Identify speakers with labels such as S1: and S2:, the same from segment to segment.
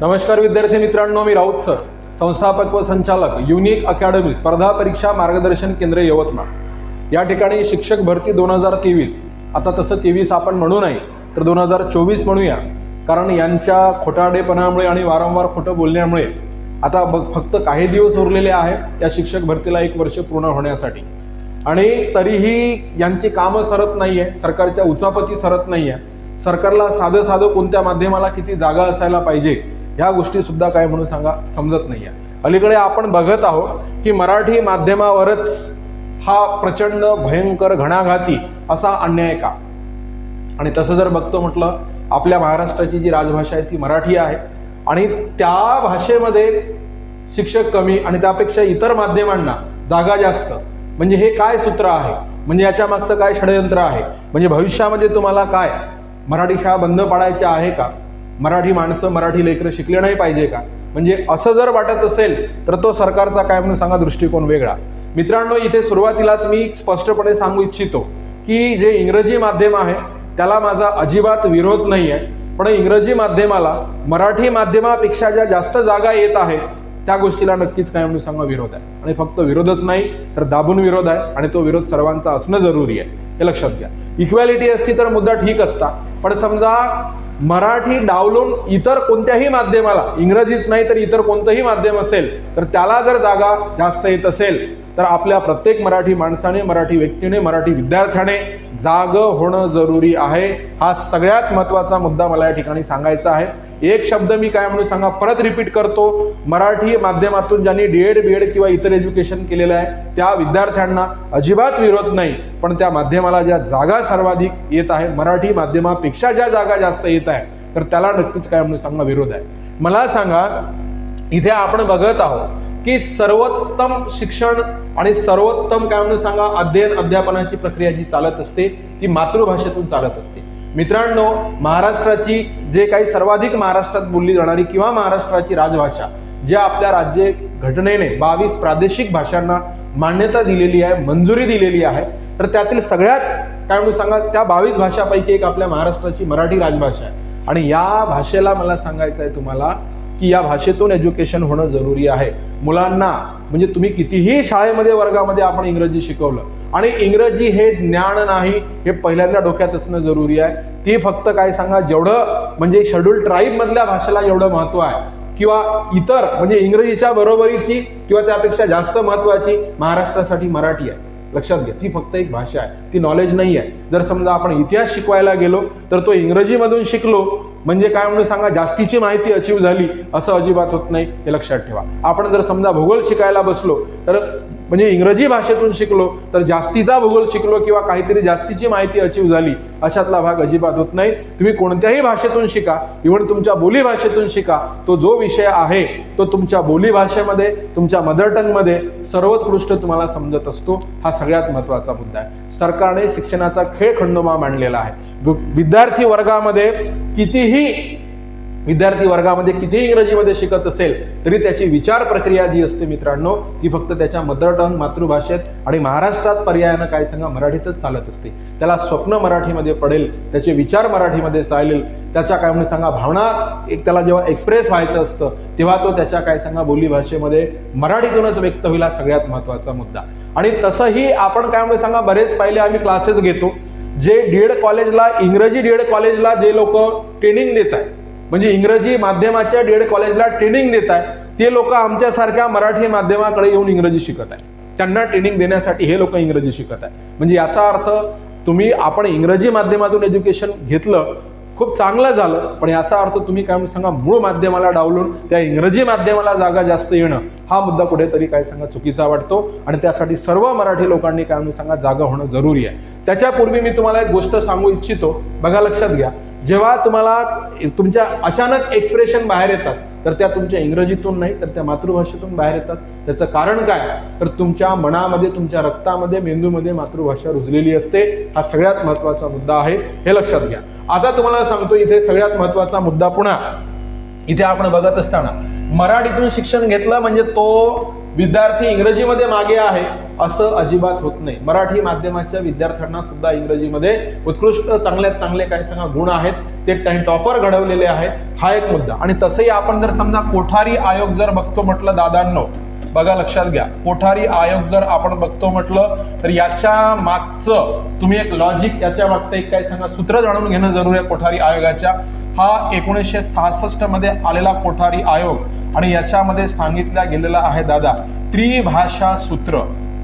S1: नमस्कार विद्यार्थी मित्रांनो मी राऊत सर. संस्थापक व संचालक युनिक अकॅडमी स्पर्धा परीक्षा मार्गदर्शन केंद्र यवतमाळ. या ठिकाणी शिक्षक भरती दोन हजार तेवीस. आता तसं तेवीस आपण म्हणू नाही तर दोन हजार चोवीस म्हणूया. कारण यांच्या खोटाडेपणामुळे आणि वारंवार खोटं बोलण्यामुळे आता बघ फक्त काही दिवस उरलेले आहेत या शिक्षक भरतीला एक वर्ष पूर्ण होण्यासाठी. आणि तरीही यांची कामं सरत नाही आहे सरकारच्या उचापती सरत नाही आहे सरकारला साधं साधं कोणत्या माध्यमाला किती जागा असायला पाहिजे ह्या गोष्टी सुद्धा काय म्हणून सांगा समजत नाही आहे अलीकडे आपण बघत आहोत की मराठी माध्यमावरच हा प्रचंड भयंकर घणाघाती असा अन्याय का? आणि तसं जर बघतो म्हटलं आपल्या महाराष्ट्राची जी राजभाषा आहे ती मराठी आहे. आणि त्या भाषेमध्ये शिक्षक कमी आणि त्यापेक्षा इतर माध्यमांना जागा जास्त. म्हणजे हे काय सूत्र आहे? म्हणजे याच्या मागचं काय षडयंत्र आहे? म्हणजे भविष्यामध्ये तुम्हाला काय? मराठी शाळा बंद पाडायच्या आहे का? मराठी माणसं मराठी लेकरं शिकले नाही पाहिजे का? म्हणजे असं जर वाटत असेल तर तो सरकारचा काय म्हणून सांगा दृष्टिकोन वेगळा. मित्रांनो इथे सुरुवातीलाच मी स्पष्टपणे सांगू इच्छितो की जे इंग्रजी माध्यम आहे त्याला माझा अजिबात विरोध नाही आहे पण इंग्रजी माध्यमाला मराठी माध्यमापेक्षा ज्या जास्त जागा येत आहे त्या गोष्टीला नक्कीच काय म्हणून सांगा विरोध आहे. आणि फक्त विरोधच नाही तर दाबून विरोध आहे आणि तो विरोध सर्वांचा असणं जरुरी आहे. हे लक्षात घ्या. इक्वॅलिटी असती तर मुद्दा ठीक असता. पण समजा मराठी डावलून इतर कोणत्याही माध्यमाला इंग्रजीच नाही तर इतर कोणतंही माध्यम असेल तर त्याला जर जागा जास्त येत असेल तर आपल्या प्रत्येक मराठी माणसाने मराठी व्यक्तीने मराठी विद्यार्थ्याने जाग होणं जरुरी आहे. हा सगळ्यात महत्त्वाचा मुद्दा मला या ठिकाणी सांगायचा आहे. एक शब्द मी काय म्हणून सांगा परत रिपीट करतो. मराठी माध्यमातून ज्यांनी डीएड बीएड किंवा इतर एज्युकेशन केलेलं आहे त्या विद्यार्थ्यांना अजिबात विरोध नाही. पण त्या माध्यमाला ज्या जागा सर्वाधिक येत आहे मराठी माध्यमापेक्षा ज्या जागा जास्त येत आहे तर त्याला नक्कीच काय म्हणून सांगा विरोध आहे. मला सांगा इथे आपण बघत आहोत की सर्वोत्तम शिक्षण आणि सर्वोत्तम काय म्हणून सांगा अध्ययन अध्यापनाची प्रक्रिया जी चालत असते ती मातृभाषेतून चालत असते. मित्रांनो महाराष्ट्राची जे काही सर्वाधिक महाराष्ट्रात बोलली जाणारी किंवा महाराष्ट्राची राजभाषा ज्या आपल्या राज्य घटनेने बावीस प्रादेशिक भाषांना मान्यता दिलेली आहे मंजुरी दिलेली आहे तर त्यातील सगळ्यात काय म्हणून सांगा त्या बावीस भाषापैकी एक आपल्या महाराष्ट्राची मराठी राजभाषा आहे. आणि या भाषेला मला सांगायचं आहे तुम्हाला की या भाषेतून एज्युकेशन होणं जरुरी आहे. मुलांना म्हणजे तुम्ही कितीही शाळेमध्ये वर्गामध्ये आपण इंग्रजी शिकवलं आणि इंग्रजी हे ज्ञान नाही हे पहिल्यांदा डोक्यात असणं जरुरी आहे. ती फक्त काय सांगा जेवढं म्हणजे शेड्यूल ट्राईब मधल्या भाषेला एवढं महत्त्व आहे. किंवा इतर म्हणजे इंग्रजीच्या बरोबरीची किंवा त्यापेक्षा जास्त महत्वाची महाराष्ट्रासाठी मराठी आहे. लक्षात घ्या ती फक्त एक भाषा आहे. ती नॉलेज नाही आहे. जर समजा आपण इतिहास शिकवायला गेलो तर तो इंग्रजीमधून शिकलो म्हणजे काय म्हणून सांगा? जास्तीची माहिती अचीव झाली असं अजिबात होत नाही हे लक्षात ठेवा. आपण जर समजा भूगोल शिकायला बसलो तर म्हणजे इंग्रजी भाषेतून शिकलो तर जास्तीचा भूगोल शिकलो किंवा काहीतरी जास्तीची माहिती अचीव झाली अशातला भाग अजिबात होत नाही. तुम्ही कोणत्याही भाषेतून शिका इव्हन तुमच्या बोली भाषेतून शिका तो जो विषय आहे तो तुमच्या बोली भाषेमध्ये तुमच्या मदर टंगमध्ये सर्वोत्कृष्ट तुम्हाला समजत असतो. हा सगळ्यात महत्त्वाचा मुद्दा आहे. सरकारने शिक्षणाचा खेळ खंडोबा मांडलेला आहे. विद्यार्थी वर्गामध्ये कितीही विद्यार्थी वर्गामध्ये कितीही इंग्रजीमध्ये शिकत असेल तरी त्याची विचार प्रक्रिया जी असते मित्रांनो ती फक्त त्याच्या मदर टंग मातृभाषेत आणि महाराष्ट्रात पर्यायानं काय सांगा मराठीतच चालत असते. त्याला स्वप्न मराठीमध्ये पडेल त्याचे विचार मराठीमध्ये चालेल त्याच्या काय म्हणून सांगा भावना एक त्याला जेव्हा एक्सप्रेस व्हायचं असतं तेव्हा तो त्याच्या काय सांगा बोली भाषेमध्ये मराठीतूनच व्यक्त होईल हा सगळ्यात महत्त्वाचा मुद्दा. आणि तसंही आपण काय म्हणजे सांगा बरेच पहिले आम्ही क्लासेस घेतो. जे डीएड कॉलेजला इंग्रजी डीएड कॉलेजला जे लोक ट्रेनिंग देत आहे म्हणजे इंग्रजी माध्यमाच्या डीएड कॉलेजला ट्रेनिंग देत आहे ते लोक आमच्यासारख्या मराठी माध्यमाकडे येऊन इंग्रजी शिकत आहे त्यांना ट्रेनिंग देण्यासाठी हे लोक इंग्रजी शिकत आहे म्हणजे याचा अर्थ तुम्ही आपण इंग्रजी माध्यमातून एज्युकेशन घेतलं खूप चांगलं झालं. पण याचा अर्थ तुम्ही काय म्हणून सांगा मूळ माध्यमाला डावलून त्या इंग्रजी माध्यमाला जागा जास्त येणं हा मुद्दा कुठेतरी काय सांगा चुकीचा वाटतो. आणि त्यासाठी सर्व मराठी लोकांनी काय म्हणून सांगा जागा होणं जरुरी आहे. त्याच्यापूर्वी मी तुम्हाला एक गोष्ट सांगू इच्छितो. बघा लक्षात घ्या. जेव्हा तुम्हाला तुमच्या अचानक एक्सप्रेशन बाहेर येतात तर त्या तुमच्या इंग्रजीतून नाही तर त्या मातृभाषेतून बाहेर येतात. त्याचं कारण काय? तर तुमच्या मनामध्ये तुमच्या रक्तामध्ये मेंदूमध्ये मातृभाषा रुजलेली असते. हा सगळ्यात महत्त्वाचा मुद्दा आहे हे लक्षात घ्या. आता तुम्हाला सांगतो इथे सगळ्यात महत्त्वाचा मुद्दा पुन्हा. इथे आपण बघत असताना मराठीतून शिक्षण घेतलं म्हणजे तो विद्यार्थी इंग्रजीमध्ये मागे आहे असं अजिबात होत नाही. मराठी माध्यमाच्या विद्यार्थ्यांना सुद्धा इंग्रजीमध्ये उत्कृष्ट चांगल्यात चांगले काय सांगा गुण आहेत ते टॉपर घडवलेले आहेत. हा एक मुद्दा. आणि तसंही आपण जर समजा कोठारी आयोग जर बघतो म्हटलं दादांनो बघा लक्षात घ्या. कोठारी आयोग जर आपण बघतो म्हटलं तर याच्या मागचं तुम्ही एक लॉजिक याच्या मागचं एक काय सांगा. सूत्र जाणून घेणं जरूर आहे कोठारी आयोगाच्या. हा एकोणीसशे सहासष्टमध्ये आलेला कोठारी आयोग आणि याच्यामध्ये सांगितल्या गेलेला आहे दादा त्रिभाषा सूत्र.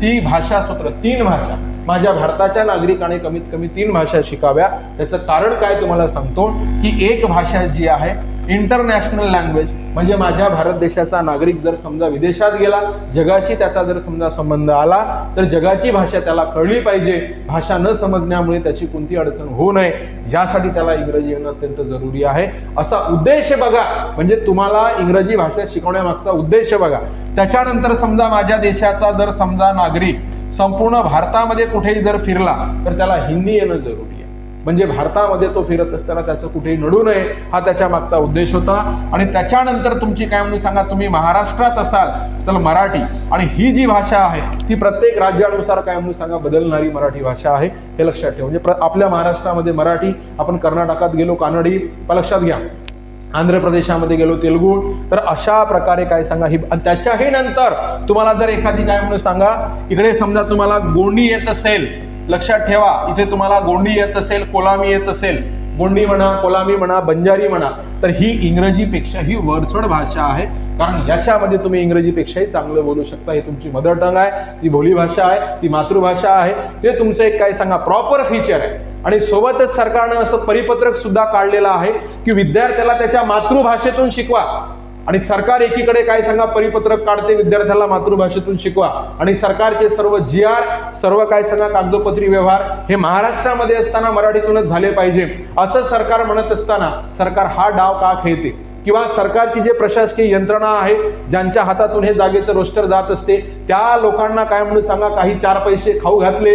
S1: ती भाषा सूत्र तीन भाषा. माझ्या भारताच्या नागरिकाने कमीत कमी तीन भाषा शिकाव्या. त्याचं कारण काय तुम्हाला सांगतो की एक भाषा जी आहे इंटरनॅशनल लँग्वेज म्हणजे माझ्या भारत देशाचा नागरिक जर समजा विदेशात गेला जगाशी त्याचा जर समजा संबंध आला तर जगाची भाषा त्याला कळली पाहिजे. भाषा न समजण्यामुळे त्याची कोणती अडचण होऊ नये यासाठी त्याला इंग्रजी येणं अत्यंत जरुरी आहे. असा उद्देश बघा. म्हणजे तुम्हाला इंग्रजी भाषा शिकवण्यामागचा उद्देश बघा. त्याच्यानंतर समजा माझ्या देशाचा जर समजा नागरिक संपूर्ण भारतामध्ये कुठेही जर फिरला तर त्याला हिंदी येणं जरुरी म्हणजे भारतामध्ये तो फिरत असताना त्याचं कुठेही नडू नये हा त्याच्या मागचा उद्देश होता. आणि त्याच्यानंतर तुमची काय म्हणून सांगा तुम्ही महाराष्ट्रात असाल तर मराठी. आणि ही जी भाषा आहे ती प्रत्येक राज्यानुसार काय म्हणून सांगा बदलणारी मराठी भाषा आहे हे लक्षात ठेवा. म्हणजे प्र- आपल्या महाराष्ट्रामध्ये मराठी आपण कर्नाटकात गेलो कानडी लक्षात घ्या. आंध्र प्रदेशामध्ये गेलो तेलुगू. तर अशा प्रकारे काय सांगा ही आणि त्याच्याही नंतर तुम्हाला जर एखादी काय म्हणून सांगा इकडे समजा तुम्हाला गोंडी येत असेल लक्षात ठेवा इथे तुम्हाला गोंडी येत असेल कोलामी येत असेल गोंडी म्हणा कोलामी म्हणा बंजारी म्हणा तर ही इंग्रजीपेक्षा ही वरचढ भाषा आहे. कारण याच्यामध्ये तुम्ही इंग्रजीपेक्षाही चांगलं बोलू शकता. ही तुमची मदर टंग आहे ती बोली भाषा आहे ती मातृभाषा आहे. ते तुमचं एक काय सांगा प्रॉपर फीचर आहे. आणि सोबतच सरकारनं असं परिपत्रक सुद्धा काढलेलं आहे की विद्यार्थ्याला त्याच्या मातृभाषेतून शिकवा. आणि सरकार एकीकडे काय सांगा परिपत्रक काढते विद्यार्थ्याला मातृभाषेतून शिकवा. आणि सरकारचे सर्व जी आर सर्व काय सांगा कागदोपत्री व्यवहार हे महाराष्ट्रामध्ये असताना मराठीतूनच झाले पाहिजे. असं सरकार म्हणत असताना सरकार हा डाव का खेळते? किंवा सरकारची जे प्रशासकीय यंत्रणा आहे ज्यांच्या हातातून हे जागेचं रोस्टर जात असते त्या लोकांना काय म्हणून सांगा काही चार पैसे खाऊ घातले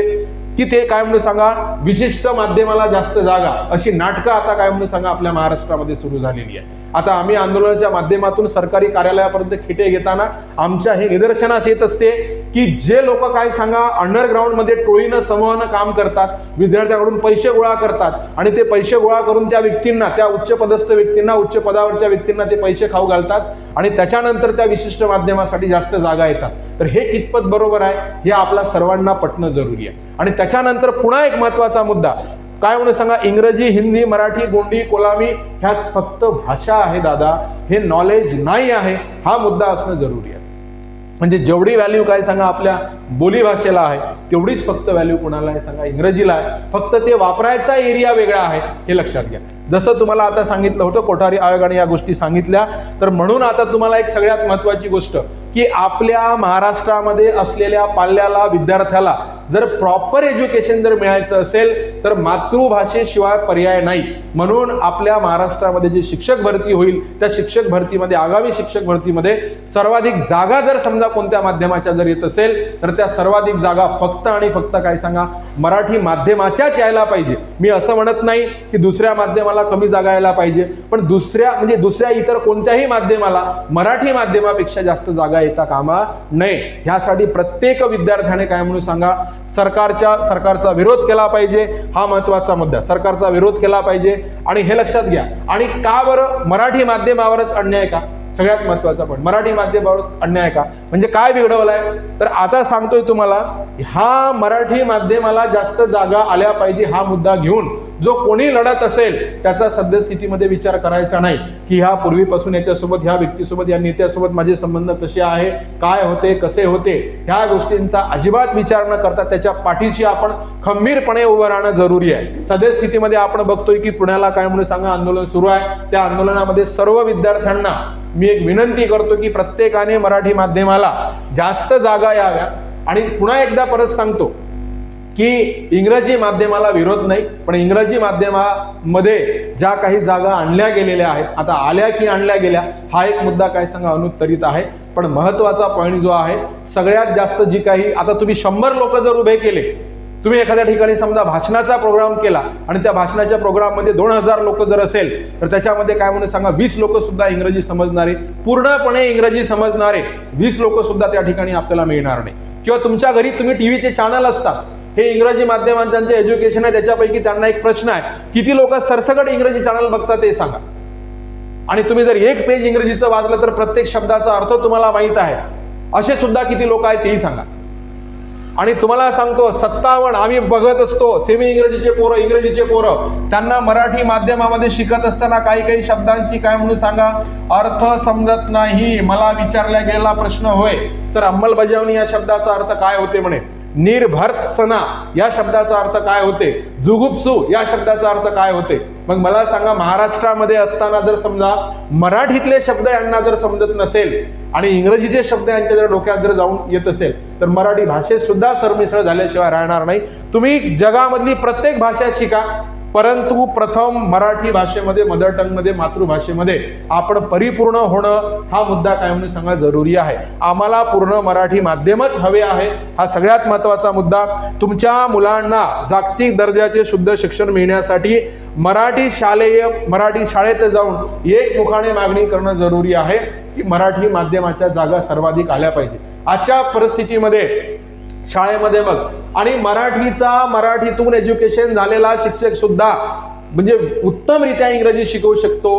S1: की ते काय म्हणून सांगा? विशिष्ट माध्यमाला जास्त जागा. अशी नाटकं आता काय म्हणून सांगा? आपल्या महाराष्ट्रामध्ये सुरू झालेली आहे आता आम्ही आंदोलनाच्या माध्यमातून सरकारी कार्यालयापर्यंत खिटे घेताना आमच्या हे निदर्शनास येत असते की जे लोक काय सांगा? अंडरग्राऊंडमध्ये टोळीनं समूहानं काम करतात विद्यार्थ्यांकडून पैसे गोळा करतात आणि ते पैसे गोळा करून त्या व्यक्तींना त्या उच्च पदस्थ व्यक्तींना उच्च पदावरच्या व्यक्तींना ते पैसे खाऊ घालतात आणि त्याच्यानंतर त्या विशिष्ट माध्यमासाठी जास्त जागा येतात. तर हे कितपत बरोबर आहे? हे आपल्या सर्वांना पटणं जरुरी आहे. आणि त्याच्यानंतर पुन्हा एक महत्त्वाचा मुद्दा. काय म्हणून सांगा? इंग्रजी हिंदी मराठी गोंडी कोलामी ह्या फक्त भाषा आहे दादा. हे नॉलेज नाही आहे. हा मुद्दा असणं जरुरी आहे. म्हणजे जेवढी व्हॅल्यू काय सांगा आपल्या बोली भाषेला आहे तेवढीच फक्त व्हॅल्यू कुणाला आहे सांगा? इंग्रजीला आहे. फक्त ते वापरायचा एरिया वेगळा आहे हे लक्षात घ्या. जसं तुम्हाला आता सांगितलं होतं कोठारी आयोगाने या गोष्टी सांगितल्या. तर म्हणून आता तुम्हाला एक सगळ्यात महत्वाची गोष्ट की आपल्या महाराष्ट्रामध्ये असलेल्या पाल्याला विद्यार्थ्याला जर प्रॉपर एज्युकेशन जर मिळायचं असेल तर मातृभाषेशिवाय पर्याय नाही. म्हणून आपल्या महाराष्ट्रामध्ये जे शिक्षक भरती होईल त्या शिक्षक भरतीमध्ये आगामी शिक्षक भरतीमध्ये सर्वाधिक जागा जर समजा कोणत्या माध्यमाच्या जर येत असेल तर त्या सर्वाधिक जागा फक्त आणि फक्त काय सांगा मराठी माध्यमाच्याच यायला पाहिजे. मी असं म्हणत नाही की दुसऱ्या माध्यमाला कमी जागा यायला पाहिजे पण दुसऱ्या म्हणजे दुसऱ्या इतर कोणत्याही माध्यमाला मराठी माध्यमापेक्षा जास्त जागा येता कामा नये. ह्यासाठी प्रत्येक विद्यार्थ्याने काय म्हणून सांगा सरकारच्या सरकारचा विरोध केला पाहिजे हा महत्त्वाचा मुद्दा. सरकारचा विरोध केला पाहिजे. आणि हे लक्षात घ्या. आणि का बरं? मराठी माध्यमावरच अन्याय का? सगळ्यात महत्त्वाचा पण. मराठी माध्यमावरच अन्याय का? म्हणजे काय बिघडवलाय? तर आता सांगतोय तुम्हाला हा मराठी माध्यमाला जास्त जागा आल्या पाहिजे हा मुद्दा घेऊन. जो कोणी लढत असेल त्याचा सद्यस्थितीमध्ये विचार करायचा नाही की ह्या पूर्वीपासून याच्यासोबत ह्या व्यक्तीसोबत या नेत्यासोबत माझे संबंध कसे आहे काय होते कसे होते ह्या गोष्टींचा अजिबात विचार न करता त्याच्या पाठीशी आपण खंबीरपणे उभं राहणं जरुरी आहे. सद्यस्थितीमध्ये आपण बघतोय की पुण्याला काय म्हणून सांगा आंदोलन सुरू आहे. त्या आंदोलनामध्ये सर्व विद्यार्थ्यांना मी एक विनंती करतो की प्रत्येकाने मराठी माध्यमाला जास्त जागा याव्या. आणि पुन्हा एकदा परत सांगतो की इंग्रजी माध्यमाला विरोध नाही पण इंग्रजी माध्यमामध्ये ज्या काही जागा आणल्या गेलेल्या आहेत आता आल्या की आणल्या गेल्या हा एक मुद्दा काय सांगा अनुत्तरित आहे. पण महत्त्वाचा पॉईंट जो आहे सगळ्यात जास्त जी काही आता तुम्ही शंभर लोक जर उभे केले तुम्ही एखाद्या ठिकाणी समजा भाषणाचा प्रोग्राम केला आणि त्या भाषणाच्या प्रोग्राममध्ये दोन हजार लोक जर असेल तर त्याच्यामध्ये काय म्हणून सांगा वीस लोक सुद्धा इंग्रजी समजणारे पूर्णपणे इंग्रजी समजणारे वीस लोक सुद्धा त्या ठिकाणी आपल्याला मिळणार नाही. किंवा तुमच्या घरी तुम्ही टीव्हीचे चॅनल असतात हे इंग्रजी माध्यमांचं ज्यांचं एज्युकेशन आहे त्याच्यापैकी त्यांना एक प्रश्न आहे. किती लोक सरसकट इंग्रजी चॅनल बघतात ते सांगा. आणि तुम्ही जर एक पेज इंग्रजीचं वाचलं तर प्रत्येक शब्दाचा अर्थ तुम्हाला माहीत आहे. असे सुद्धा किती लोक आहेत तेही सांगा. आणि तुम्हाला सांगतो सत्तावन्न आम्ही बघत असतो सेमी इंग्रजीचे पोरं इंग्रजीचे पोरं. त्यांना मराठी माध्यमामध्ये शिकत असताना काही काही शब्दांची काय म्हणून सांगा? अर्थ समजत नाही. मला विचारला गेलेला प्रश्न होय. सर अंमलबजावणी या शब्दाचा अर्थ काय होते म्हणे? निर्भर्तसना या शब्दाचा अर्थ काय होते? जुगुप्सू या शब्दाचा अर्थ काय होते? मग मला सांगा महाराष्ट्रामध्ये असताना जर समजा मराठीतले शब्द यांना जर समजत नसेल आणि इंग्रजीचे शब्द यांच्या जर डोक्यात जर जाऊन येत असेल तर मराठी भाषेत सुद्धा सरमिसळ झाल्याशिवाय राहणार नाही. तुम्ही जगामधली प्रत्येक भाषा शिका. परंतु प्रथम मराठी भाषेमध्ये मदर टंगमध्ये मातृभाषेमध्ये आपण परिपूर्ण होणं हा मुद्दा काय म्हणून सांगा जरुरी आहे. आम्हाला पूर्ण मराठी माध्यमच हवे आहे हा सगळ्यात महत्त्वाचा मुद्दा. तुमच्या मुलांना जागतिक दर्जाचे शुद्ध शिक्षण मिळण्यासाठी मराठी शालेय मराठी शाळेत जाऊन एक मुखाने मागणी करणं जरुरी आहे की मराठी माध्यमाच्या जागा सर्वाधिक आल्या पाहिजे. आजच्या परिस्थितीमध्ये शाळेमध्ये मग आणि मराठीचा मराठीतून एज्युकेशन झालेला शिक्षक सुद्धा म्हणजे उत्तमरित्या इंग्रजी शिकवू शकतो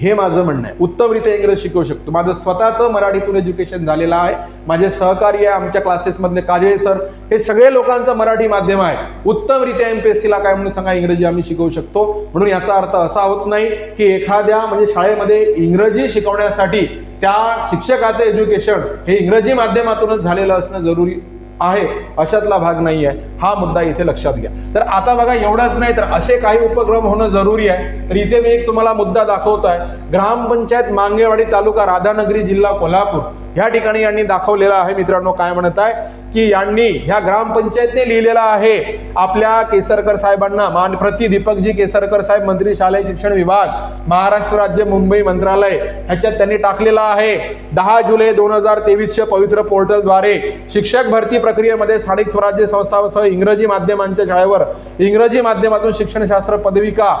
S1: हे माझं म्हणणं आहे. उत्तमरित्या इंग्रजी शिकवू शकतो. माझं स्वतःचं मराठीतून एज्युकेशन झालेलं आहे. माझे सहकारी आहे आमच्या क्लासेसमधले काजळे सर हे सगळे लोकांचं मराठी माध्यम आहे. उत्तमरित्या एम पी एस सीला काय म्हणून सांगा इंग्रजी आम्ही शिकवू शकतो. म्हणून याचा अर्थ असा होत नाही की एखाद्या म्हणजे शाळेमध्ये इंग्रजी शिकवण्यासाठी त्या शिक्षकाचं एज्युकेशन हे इंग्रजी माध्यमातूनच झालेलं असणं जरुरी आहे अशातला भाग नाही आहे हा मुद्दा इथे लक्षात घ्या. तर आता बघा एवढाच नाही तर असे काही उपक्रम होणं जरुरी आहे. तर इथे मी एक तुम्हाला मुद्दा दाखवतो आहे ग्रामपंचायत मांगेवाडी तालुका राधानगरी जिल्हा कोल्हापूर. ह्या ठिकाणी यांनी दाखवलेला आहे मित्रांनो काय म्हणत आहे? की यांनी ह्या ग्रामपंचायतने लिहिलेला आहे आपल्या केसरकर साहेबांना मान प्रति दीपकजी केसरकर साहेब मंत्री शालेय शिक्षण विभाग महाराष्ट्र राज्य मुंबई मंत्रालय ह्याच्यात त्यांनी टाकलेला आहे दहा जुलै दोन हजार तेवीसच्या पवित्र पोर्टलद्वारे शिक्षक भरती प्रक्रियेमध्ये स्थानिक स्वराज्य संस्थांसह इंग्रजी माध्यमांच्या शाळेवर इंग्रजी माध्यमातून शिक्षणशास्त्र पदविका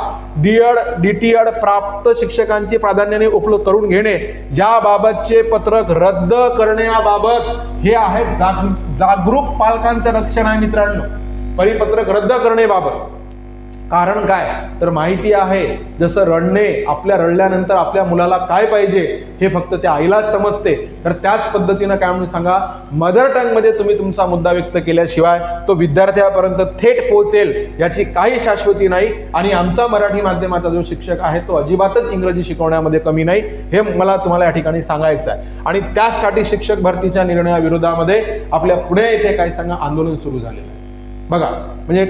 S1: डीएड डीटीएड प्राप्त शिक्षकांची प्राधान्याने उपलब्ध करून घेणे याबाबतचे पत्रक रद्द रद्द करण्याबाबत हे आहेत जाग जागरूक पालकांचं रक्षण आहे मित्रांनो. परिपत्रक रद्द करण्याबाबत. कारण काय? तर माहिती आहे जसं रडणे आपल्या रडल्यानंतर आपल्या मुलाला काय पाहिजे हे फक्त त्या आईलाच समजते. तर त्याच पद्धतीनं काय म्हणून सांगा मदर टंगमध्ये तुम्ही तुमचा मुद्दा व्यक्त केल्याशिवाय तो विद्यार्थ्यापर्यंत थेट पोहोचेल याची काही शाश्वती नाही. आणि आमचा मराठी माध्यमाचा जो शिक्षक आहे तो अजिबातच इंग्रजी शिकवण्यामध्ये कमी नाही. हे मला तुम्हाला या ठिकाणी सांगायचं आहे. आणि त्याचसाठी शिक्षक भरतीच्या निर्णयाविरोधामध्ये आपल्या पुणे येथे काय सांगा आंदोलन सुरू झालेलं आहे. बघा म्हणजे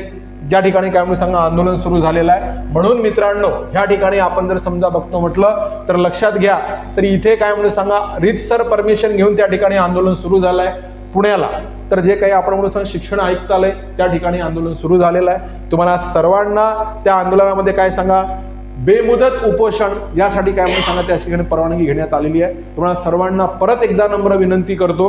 S1: ज्या ठिकाणी काय म्हणून सांगा आंदोलन सुरू झालेलं आहे. म्हणून मित्रांनो ह्या ठिकाणी आपण जर समजा बघतो म्हटलं तर लक्षात घ्या तर इथे काय म्हणून सांगा रितसर परमिशन घेऊन त्या ठिकाणी आंदोलन सुरू झालं आहे पुण्याला. तर जे काही आपण म्हणून सांग शिक्षण आयुक्तालय त्या ठिकाणी आंदोलन सुरू झालेलं आहे. तुम्हाला सर्वांना त्या आंदोलनामध्ये काय सांगा? बेमुदत उपोषण यासाठी काय म्हणून सांगा त्या ठिकाणी परवानगी घेण्यात आलेली आहे. तुम्हाला सर्वांना परत एकदा नम्र विनंती करतो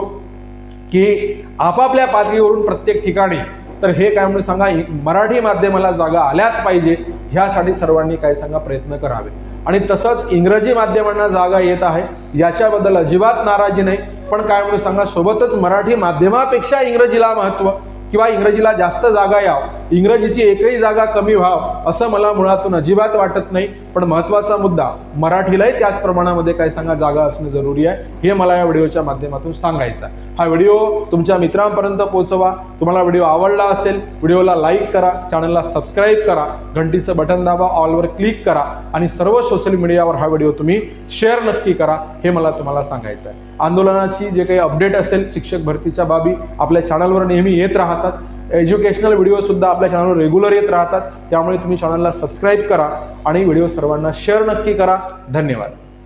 S1: की आपापल्या पातळीवरून प्रत्येक ठिकाणी तर हे काय म्हणून सांगा मराठी माध्यमाला जागा आल्याच पाहिजे ह्यासाठी सर्वांनी काय सांगा प्रयत्न करावे. आणि तसंच इंग्रजी माध्यमांना जागा येत आहे याच्याबद्दल अजिबात नाराजी नाही. पण काय म्हणून सांगा सोबतच मराठी माध्यमापेक्षा इंग्रजीला महत्त्व किंवा इंग्रजीला जास्त जागा याव. इंग्रजीची एकही जागा कमी व्हाव असं मला मुळातून अजिबात वाटत नाही. पण महत्त्वाचा मुद्दा मराठीलाही त्याच प्रमाणामध्ये काय सांगा जागा असणं जरुरी आहे हे मला या व्हिडिओच्या माध्यमातून सांगायचं आहे. हा व्हिडिओ तुमच्या मित्रांपर्यंत पोहोचवा. तुम्हाला व्हिडिओ आवडला असेल व्हिडिओला लाईक करा चॅनलला सबस्क्राईब करा घंटीचं बटन दाबा ऑलवर क्लिक करा आणि सर्व सोशल मीडियावर हा व्हिडिओ तुम्ही शेअर नक्की करा हे मला तुम्हाला सांगायचं आहे. आंदोलनाची जे काही अपडेट असेल शिक्षक भरतीच्या बाबी आपल्या चॅनलवर नेहमी येत राहतात. एज्युकेशनल व्हिडिओसुद्धा आपल्या चॅनलवर रेग्युलर येत राहतात. त्यामुळे तुम्ही चॅनलला सबस्क्राईब करा आणि व्हिडिओ सर्वांना शेअर नक्की करा. धन्यवाद.